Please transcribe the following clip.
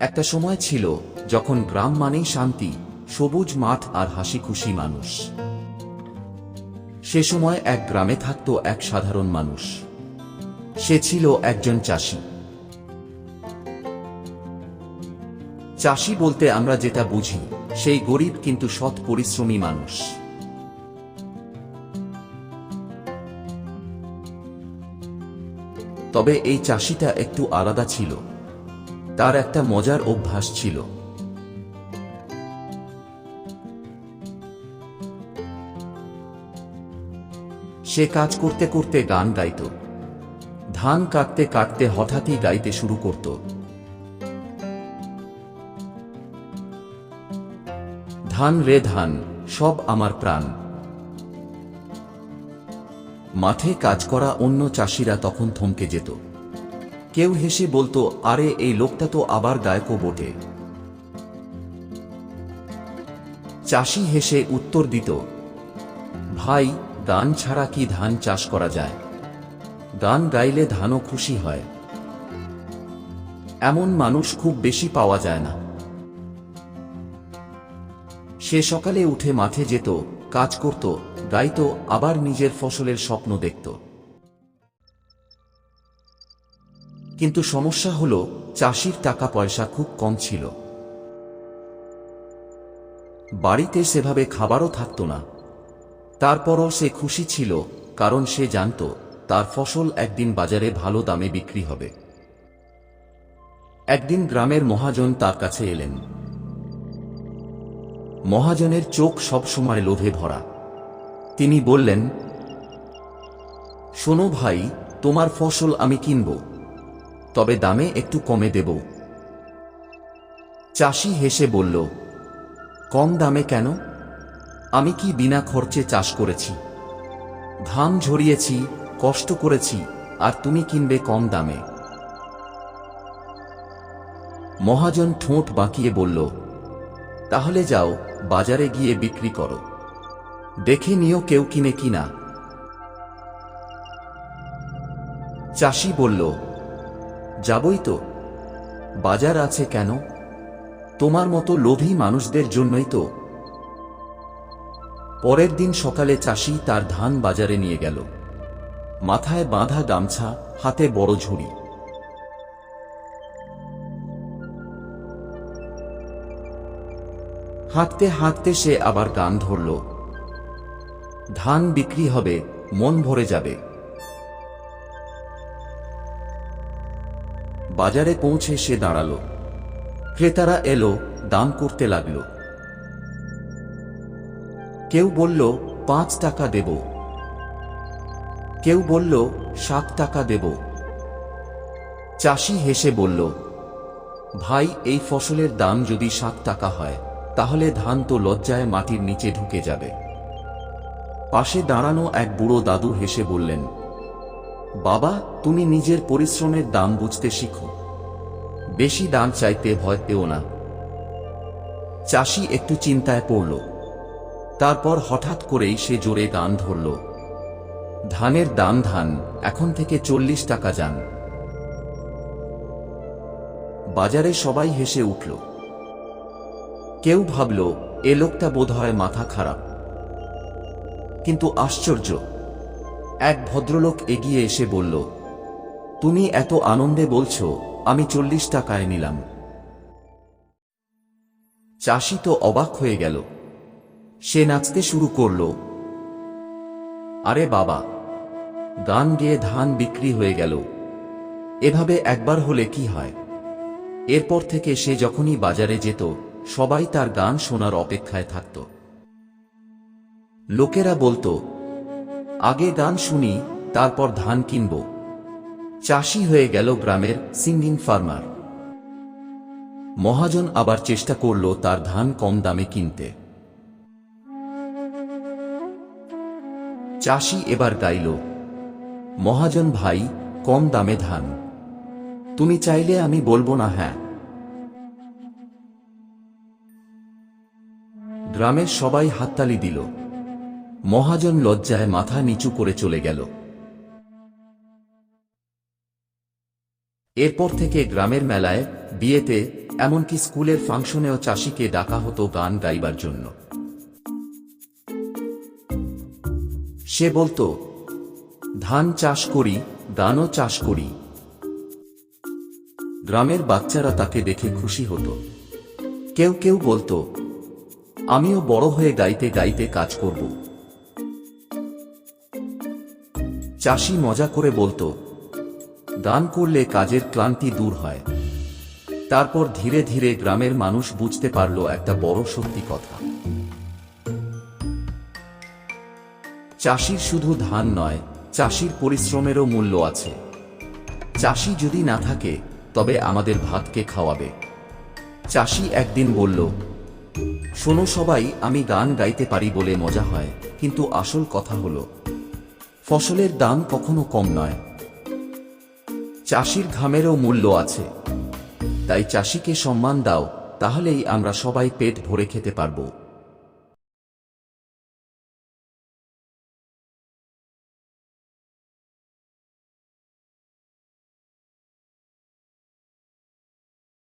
একটা সময় ছিল যখন গ্রাম মানেই শান্তি, সবুজ মাঠ আর হাসি খুশি মানুষ। সে সময় এক গ্রামে থাকত এক সাধারণ মানুষ। সে ছিল একজন চাষি। চাষি বলতে আমরা যেটা বুঝি, সেই গরিব কিন্তু সৎ পরিশ্রমী মানুষ। তবে এই চাষিটা একটু আলাদা ছিল। তার একটা মজার অভ্যাস ছিল। সে কাজ করতে করতে গান গাইত। ধান কাটতে কাটতে হঠাৎই গাইতে শুরু করত। ধান রে ধান, সব আমার প্রাণ। মাঠে কাজ করা অন্য চাষিরা তখন থমকে যেত। কেউ হেসে বলতো, আরে, এই লোকটা তো আবার গায়কও বটে। চাষি হেসে উত্তর দিত, ভাই, গান ছাড়া কি ধান চাষ করা যায়? গান গাইলে ধানও খুশি হয়। এমন মানুষ খুব বেশি পাওয়া যায় না। সে সকালে উঠে মাঠে যেত, কাজ করত, গাইত, আবার নিজের ফসলের স্বপ্ন দেখত। কিন্তু সমস্যা হল, চাষির টাকা পয়সা খুব কম ছিল। বাড়িতে সেভাবে খাবারও থাকত না। তারপরও সে খুশি ছিল, কারণ সে জানত, তার ফসল একদিন বাজারে ভালো দামে বিক্রি হবে। একদিন গ্রামের মহাজন তার কাছে এলেন। মহাজনের চোখ সবসময় লোভে ভরা। তিনি বললেন, শোনো ভাই, তোমার ফসল আমি কিনব। তবে দামে একটু কমে দেব। চাষি হেসে বলল, কম দামে কেন? আমি কি বিনা খরচে চাষ করেছি? ধান ঝরিয়েছি, কষ্ট করেছি, আর তুমি কিনবে কম দামে। মহাজন ঠোঁট বাঁকিয়ে বলল, তাহলে যাও, বাজারে গিয়ে বিক্রি করো। দেখে নিও কেউ কিনে কিনা। চাষি বলল যাবই তো। বাজার আছে কেন? তোমার মতো লোভী মানুষদের জন্যই তো। পরের দিন সকালে চাষি তার ধান বাজারে নিয়ে গেল। মাথায় বাঁধা গামছা, হাতে বড় ঝুড়ি। হাঁটতে হাঁটতে সে আবার গান ধরল। ধান বিক্রি হবে, মন ভরে যাবে। বাজারে পৌঁছে সে দাঁড়াল। ক্রেতারা এলো, দাম করতে লাগল। কেউ বলল, পাঁচ টাকা দেব। কেউ বলল, সাত টাকা দেব। চাষি হেসে বলল, ভাই, এই ফসলের দাম যদি সাত টাকা হয়, তাহলে ধান তো লজ্জায় মাটির নিচে ঢুকে যাবে। পাশে দাঁড়ানো এক বুড়ো দাদু হেসে বললেন বাবা, তুমি নিজের পরিশ্রমের দাম বুঝতে শিখো। বেশি দাম চাইতে ভয় পেও না। চাষি একটু চিন্তায় পড়ল। তারপর হঠাৎ করেই সে জোরে গান ধরল। ধানের দাম ধান, এখন থেকে চল্লিশ টাকা যান। বাজারে সবাই হেসে উঠল। কেউ ভাবল, এ লোকটা বোধহয় মাথা খারাপ। কিন্তু আশ্চর্য এক ভদ্রলোক এগিয়ে এসে বলল, তুমি এত আনন্দে বলছো, আমি চল্লিশ টাকায় নিলাম। চাষি তো অবাক হয়ে গেল। সে নাচতে শুরু করল। আরে বাবা, গান গেয়ে ধান বিক্রি হয়ে গেল। এভাবে একবার হলে কি হয়? এরপর থেকে সে যখনই বাজারে যেত, সবাই তার গান শোনার অপেক্ষায় থাকত। লোকেরা বলতো আগে গান শুনি, তারপর ধান কিনব। চাষি হয়ে গেল গ্রামের সিঙ্গিং ফার্মার। মহাজন আবার চেষ্টা করল তার ধান কম দামে কিনতে। চাষি এবার গাইল, মহাজন ভাই, কম দামে ধান। তুমি চাইলে আমি বলব না হ্যাঁ। গ্রামের সবাই হাততালি দিল। মহাজন লজ্জায় মাথা নিচু করে চলে গেল। এরপর থেকে গ্রামের মেলায়, বিয়েতে, এমনকি স্কুলের ফাংশনেও চাষিকে ডাকা হতো গান গাইবার জন্য। সে বলতো, ধান চাষ করি গানও চাষ করি। গ্রামের বাচ্চারা তাকে দেখে খুশি হতো। কেউ কেউ বলতো, আমিও বড় হয়ে গাইতে গাইতে কাজ করব। চাষি মজা করে বলতো, দান করলে কাজের ক্লান্তি দূর হয়। তারপর ধীরে ধীরে গ্রামের মানুষ বুঝতে পারল একটা বড় সত্যি কথা। চাষির শুধু ধান নয়, চাষির পরিশ্রমেরও মূল্য আছে। চাষি যদি না থাকে, তবে আমাদের ভাতকে খাওয়াবে। চাষি একদিন বলল, শোনো সবাই, আমি গান গাইতে পারি বলে মজা হয়, কিন্তু আসল কথা হলো ফসলের দাম কখনো কম নয়। চাষির ঘামেরও মূল্য আছে। তাই চাষিকে সম্মান দাও, তাহলেই আমরা সবাই পেট ভরে খেতে পারব।